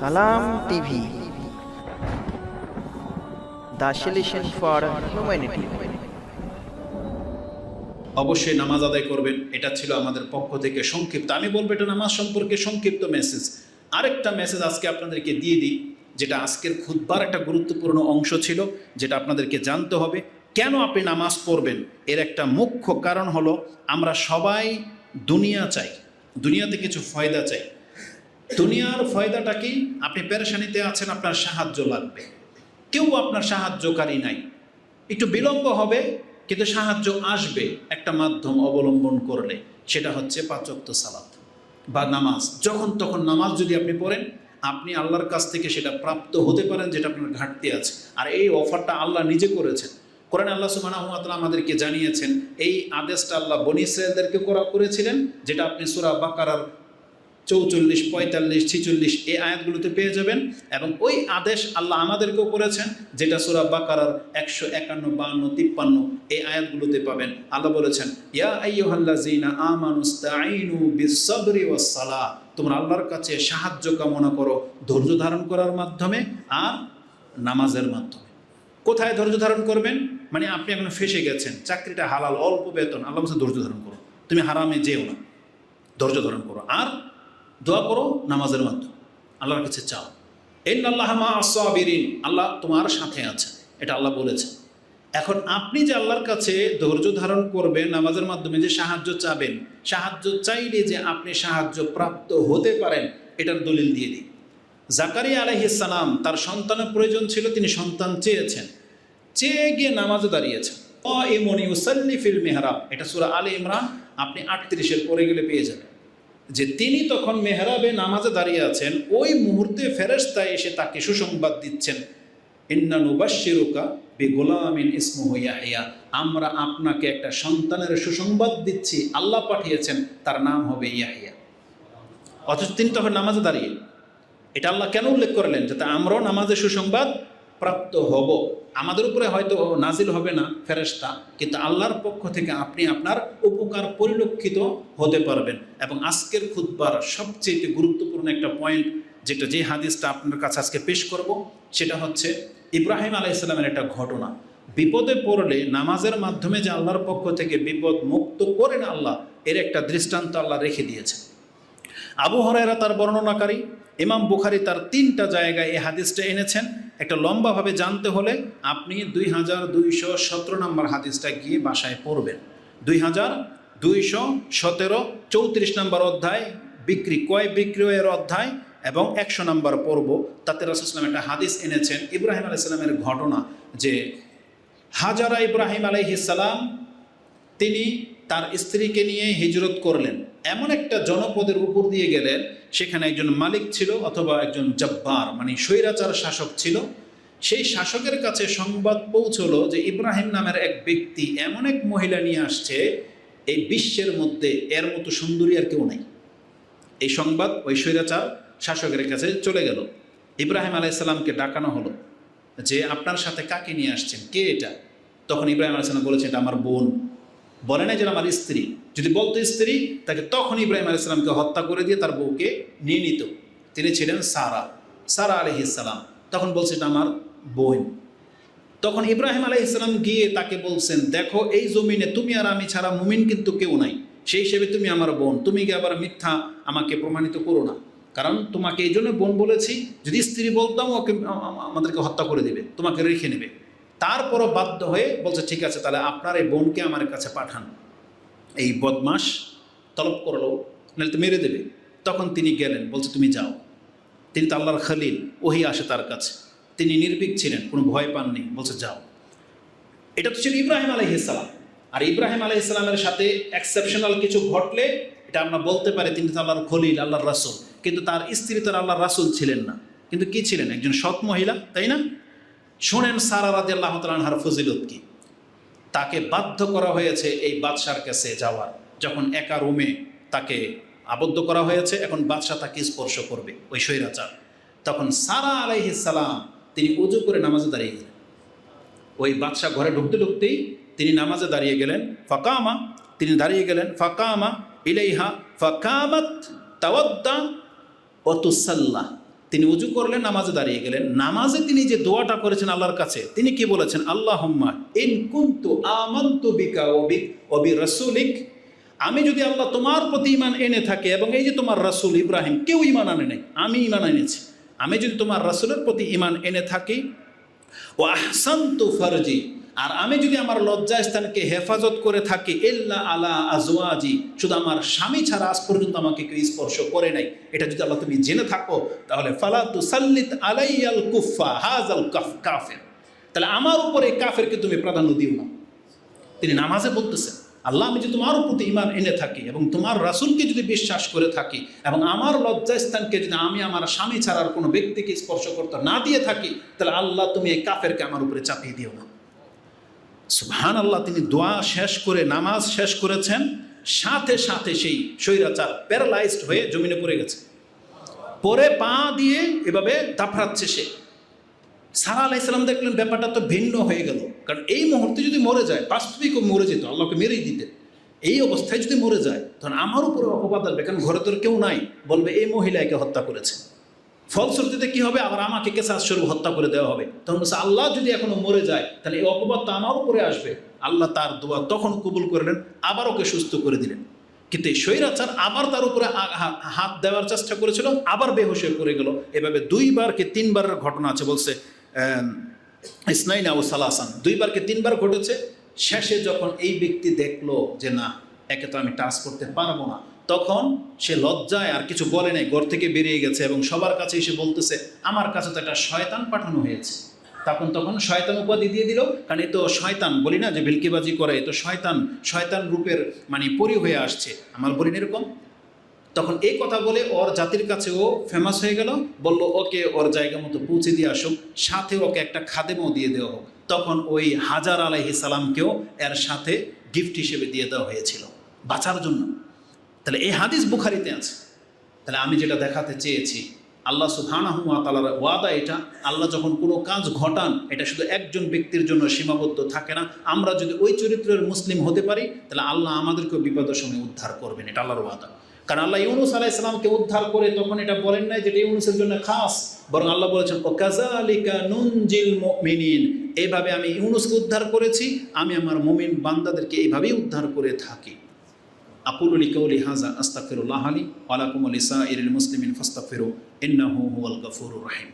সালাম TV. The for humanity. অবশ্যই নামাজ আদায় করবেন, এটা ছিল আমাদের পক্ষ থেকে সংক্ষিপ্ত। আমি বলব এটা নামাজ সম্পর্কে সংক্ষিপ্ত মেসেজ আরেকটা মেসেজ আজকে আপনাদেরকে দিয়ে দিই, যেটা আজকের খুদ্বার একটা গুরুত্বপূর্ণ অংশ ছিল, যেটা আপনাদেরকে জানতে হবে, কেন আপনি নামাজ পড়বেন? এর একটা মুখ্য কারণ হলো, আমরা সবাই দুনিয়া চাই, দুনিয়াতে কিছু ফয়দা চাই। দুনিয়ার ফয়দাটা কি? আপনি পেরেশানিতে আছেন, আপনার সাহায্য লাগবে। কেউ আপনার সাহায্যকারী নাই। একটু বিলম্ব হবে, কিন্তু সাহায্য আসবে একটা মাধ্যম অবলম্বন করলে। সেটা হচ্ছে পাচক্ত সালাত বা নামাজ। যখন তখন নামাজ যদি আপনি পড়েন, আপনি আল্লাহর কাছ থেকে সেটা প্রাপ্ত হতে পারেন যেটা আপনার ঘাটতি আছে। আর এই অফারটা আল্লাহ নিজে করেছেন। কোরআন আল্লাহ তাআলা আমাদেরকে জানিয়েছেন, এই আদেশটা আল্লাহ বনি করা করেছিলেন, যেটা আপনি সূরা বাকারার চৌচল্লিশ, পঁয়তাল্লিশ, ছিচল্লিশ এই আয়াতগুলোতে পেয়ে যাবেন এবং ওই আদেশ আল্লাহ আমাদেরকেও করেছেন, যেটা সুরা বাকারার একশো একান্ন বান্ন তিপ্পান্ন এই আয়াতগুলোতে পাবেন। আল্লাহ বলেছেন, ইয়া ওয়াস-সালাহ তোমরা আল্লাহর কাছে সাহায্য কামনা করো ধৈর্য ধারণ করার মাধ্যমে আর নামাজের মাধ্যমে। কোথায় ধৈর্য ধারণ করবেন? মানে আপনি এখন ফেসে গেছেন, চাকরিটা হালাল, অল্প বেতন, আল্লাহ ধৈর্য ধারণ করো। তুমি হারামে যেও না, ধৈর্য ধারণ করো। আর দোয়া করো নামাজের মাধ্যমে। আল্লাহর কাছে চাও। এই আল্লাহ মা আসাবিরিন আল্লাহ তোমার সাথে আছে এটা আল্লাহ বলেছেন। এখন আপনি যে আল্লাহর কাছে ধৈর্য ধারণ করবেন, নামাজের মাধ্যমে যে সাহায্য চাবেন, সাহায্য চাইলে যে আপনি সাহায্য প্রাপ্ত হতে পারেন, এটার দলিল দিয়ে দিই। জাকারিয়া আলহিসাম তার সন্তানের প্রয়োজন ছিল, তিনি সন্তান চেয়েছেন। চেয়ে গিয়ে নামাজে দাঁড়িয়েছেন। অ উসাল্লি ফিল মেহরাব। এটা সুরা আলী ইমরান। আপনি আটত্রিশের পরে গেলে পেয়ে যাবেন। যে তিনি তখন মেহরাবে নামাজে দাঁড়িয়ে আছেন, ওই মুহূর্তে ফেরেস্তা এসে তাকে সুসংবাদ দিচ্ছেন। ইন্না নুবাশিরুকা বি গোলামিন ইসমুহু ইয়াহিয়া। আমরা আপনাকে একটা সন্তানের সুসংবাদ দিচ্ছি, আল্লাহ পাঠিয়েছেন, তার নাম হবে ইয়াহিয়া। অথচ তিনি তখন নামাজে দাঁড়িয়ে। এটা আল্লাহ কেন উল্লেখ করলেন? যাতে আমরাও নামাজের সুসংবাদ প্রাপ্ত হব। আমাদের উপরে হয়তো নাজিল হবে না ফেরেশতা, কিন্তু আল্লাহর পক্ষ থেকে আপনি আপনার উপকার পরিলক্ষিত হতে পারবেন। এবং আজকের খুদ্বার সবচেয়ে গুরুত্বপূর্ণ একটা পয়েন্ট যেটা যে হাদিসটা আপনার কাছে আজকে পেশ করব, সেটা হচ্ছে ইব্রাহিম আলাইসাল্লামের একটা ঘটনা। বিপদে পড়লে নামাজের মাধ্যমে যে আল্লাহর পক্ষ থেকে বিপদ মুক্ত করেন আল্লাহ, এর একটা দৃষ্টান্ত আল্লাহ রেখে দিয়েছে আবু হরাইরা তার বর্ণনাকারী, ইমাম বুখারি তার তিনটা জায়গায় এই হাদিসটা এনেছেন। একটা লম্বাভাবে জানতে হলে আপনি দুই হাজার দুইশো সতেরো নম্বর হাদিসটা গিয়ে বাসায় পড়বেন। দুই হাজার দুইশো সতেরো চৌত্রিশ নম্বর অধ্যায়, বিক্রি কয় বিক্রয়ের অধ্যায় এবং একশো নম্বর পর্ব, তাতে রাসুসলাম একটা হাদিস এনেছেন, ইব্রাহিম আলাইসাল্লামের ঘটনা যে হাজারা ইব্রাহিম আলাইহিসাল্লাম তিনি তার স্ত্রীকে নিয়ে হিজরত করলেন। এমন একটা জনপদের উপর দিয়ে গেলেন, সেখানে একজন মালিক ছিল অথবা একজন জব্বার মানে স্বৈরাচার শাসক ছিল। সেই শাসকের কাছে সংবাদ পৌঁছলো যে ইব্রাহিম নামের এক ব্যক্তি এমন এক মহিলা নিয়ে আসছে, এই বিশ্বের মধ্যে এর মতো সুন্দরী আর কেউ নেই। এই সংবাদ ওই স্বৈরাচার শাসকের কাছে চলে গেল। ইব্রাহিম আলাইসাল্লামকে ডাকানো হলো। যে, আপনার সাথে কাকে নিয়ে আসছেন? কে এটা? তখন ইব্রাহিম আলাইসাল্লাম বলেছেন এটা আমার বোন। বলে না যে আমার স্ত্রী। যদি বলতো স্ত্রী, তাকে তখন ইব্রাহিম আলাইসাল্লামকে হত্যা করে দিয়ে তার বউকে নিয়ে নিত। তিনি ছিলেন সারা সারা আলহিসাল্লাম তখন বলছে এটা আমার বোন। তখন ইব্রাহিম আলাইসাল্লাম গিয়ে তাকে বলছেন, দেখো, এই জমিনে তুমি আর আমি ছাড়া মুমিন কিন্তু কেউ নাই। সেই হিসেবে তুমি আমার বোন। তুমি কি আবার মিথ্যা আমাকে প্রমাণিত করো না? কারণ তোমাকে এই জন্য বোন বলেছি, যদি স্ত্রী বলতাম ওকে আমাদেরকে হত্যা করে দেবে, তোমাকে রেখে নেবে। তারপরও বাধ্য হয়ে বলছে, ঠিক আছে, তাহলে আপনার এই বোনকে আমার কাছে পাঠান। এই বদমাস তলব করল, নাহলে তো মেরে দেবে। তখন তিনি গেলেন, বলছে, তুমি যাও। তিনি তো আল্লাহর খালিল, ওহি আসে তার কাছে। তিনি নির্ভীক ছিলেন, কোনো ভয় পাননি, বলছে, যাও। এটা তো ছিল ইব্রাহিম আলহিসাল্লাম আর ইব্রাহিম আলহিসাল্লামের সাথে এক্সেপশনাল কিছু ঘটলে, এটা আমরা বলতে পারি তিনি তো আল্লাহর খলিল, আল্লাহর রাসুল। কিন্তু তার স্ত্রী তো আল্লাহর রাসুল ছিলেন না। কিন্তু কি ছিলেন? একজন সৎ মহিলা, তাই না? শোনেন সারা রাজি আল্লাহ তালহার ফজিলত কি? তাকে বাধ্য করা হয়েছে এই বাদশার কাছে যাওয়ার। যখন একা রুমে তাকে আবদ্ধ করা হয়েছে, এখন বাদশাহ তাকে স্পর্শ করবে, ওই স্বৈরাচার। তখন সারা আলাইহিসালাম তিনি উজু করে নামাজে দাঁড়িয়ে গেলেন। ওই বাদশাহ ঘরে ঢুকতে ঢুকতেই তিনি নামাজে দাঁড়িয়ে গেলেন। ফাকামা, তিনি দাঁড়িয়ে গেলেন। ফাকামা ইলাইহা ফাকামাত তাওয়াদ্দা অতুসাল্লাহ তিনি উজু করলেন, নামাজে দাঁড়িয়ে গেলেন। নামাজে তিনি যে দোয়াটা করেছেন আল্লাহর কাছে, তিনি কি বলেছেন? আল্লাহ বিকা রসুলিক। আমি যদি আল্লাহ তোমার প্রতি ইমান এনে থাকে এবং এই যে তোমার রাসূল ইব্রাহিম, কেউ ইমান আনে নাই, আমি ইমান এনেছি। আমি যদি তোমার রাসুলের প্রতি ইমান এনে থাকি ও আহসান্তু ফারজি আর আমি যদি আমার লজ্জাস্থানকে হেফাজত করে থাকি, ইল্লা আলা আজওয়াজি, শুধু আমার স্বামী ছাড়া আজ পর্যন্ত আমাকে কেউ স্পর্শ করে নাই। এটা যদি আল্লাহ তুমি জেনে থাকো, তাহলে ফালা তুসাল্লিত আলাইয়াল কুফা, কাফের। তাহলে আমার উপরে এই কাফেরকে তুমি প্রাধান্য দিও না। তিনি নামাজে বলতেছেন, আল্লাহ, আমি যদি তোমার প্রতি ইমান এনে থাকি এবং তোমার রাসুলকে যদি বিশ্বাস করে থাকি এবং আমার লজ্জাস্থানকে যদি আমি আমার স্বামী ছাড়ার কোনো ব্যক্তিকে স্পর্শ করতে না দিয়ে থাকি, তাহলে আল্লাহ তুমি এই কাফেরকে আমার উপরে চাপিয়ে দিও না। সুবহান আল্লাহ তিনি দোয়া শেষ করে, নামাজ শেষ করেছেন, সাথে সাথে সেই স্বৈরাচার প্যারালাইজড হয়ে জমিনে পড়ে গেছে। পরে পা দিয়ে এভাবে দাফড়াচ্ছে সে। সারা আলাহ ইসলাম দেখলেন ব্যাপারটা তো ভিন্ন হয়ে গেল। কারণ এই মুহূর্তে যদি মরে যায়, বাস্তবিক মরে যেত, আল্লাহকে মেরেই দিতে এই অবস্থায় যদি মরে যায়, তখন আমার উপরে অপবাদ আসবে, কারণ ঘরে তোর কেউ নাই। বলবে, এই মহিলা একে হত্যা করেছে। ফলশ্রুতিতে কি হবে? আবার আমাকে কেসাস স্বরূপ হত্যা করে দেওয়া হবে। তখন বলছে, আল্লাহ যদি এখনও মরে যায়, তাহলে এই অপবাদ তো আমার উপরে আসবে। আল্লাহ তার দোয়া তখন কবুল করলেন আবার ওকে সুস্থ করে দিলেন। কিন্তু এই স্বৈরাচার আবার তার উপরে হাত দেওয়ার চেষ্টা করেছিল, আবার বেহুশ হয়ে পড়ে গেল। এভাবে দুইবার কি তিনবারের ঘটনা আছে, বলছে ইসনাইনা ও সালাসান। দুইবার কি তিনবার ঘটেছে। শেষে যখন এই ব্যক্তি দেখল যে না, একে তো আমি টাচ করতে পারব না তখন সে লজ্জায় আর কিছু বলে নাই, ঘর থেকে বেরিয়ে গেছে এবং সবার কাছে এসে বলতেছে, আমার কাছে তো একটা শয়তান পাঠানো হয়েছে। তখন তখন শয়তান উপাধি দিয়ে দিল, কারণ এ তো শয়তান, বলি না যে ভেলকিবাজি করে, এ তো শয়তান শয়তান রূপের মানে পরি হয়ে আসছে। আমার বলিন এরকম। তখন এই কথা বলে ওর জাতির কাছে ও ফেমাস হয়ে গেল, বলল, ওকে ওর জায়গা মতো পৌঁছে দিয়ে আসুক, সাথে ওকে একটা খাদেমও দিয়ে দেওয়া হোক। তখন ওই হাজার আলাইহি সালামকেও এর সাথে গিফট হিসেবে দিয়ে দেওয়া হয়েছিল, বাঁচার জন্য। তাহলে এই হাদিস বুখারিতে আছে। তাহলে আমি যেটা দেখাতে চেয়েছি, আল্লাহ সুবহানাহু ওয়া তাআলার ওয়াদা এটা, আল্লাহ যখন কোনো কাজ ঘটান, এটা শুধু একজন ব্যক্তির জন্য সীমাবদ্ধ থাকে না। আমরা যদি ওই চরিত্রের মুসলিম হতে পারি, তাহলে আল্লাহ আমাদেরকে বিপদের সময় উদ্ধার করবেন, এটা আল্লাহর ওয়াদা। কারণ আল্লাহ ইউনুস আলাহ ইসলামকে উদ্ধার করে তখন এটা বলেন নাই যেটা ইউনুসের জন্য খাস, বরং আল্লাহ বলেছেন, ও কাজালিকা নুনজিল মুমিনিন এইভাবে আমি ইউনুসকে উদ্ধার করেছি, আমি আমার মুমিন বান্দাদেরকে এইভাবেই উদ্ধার করে থাকি। أقول لقولي هذا أستغفر الله لي ولكم ولسائر المسلمين فاستغفروا إنه هو الغفور الرحيم.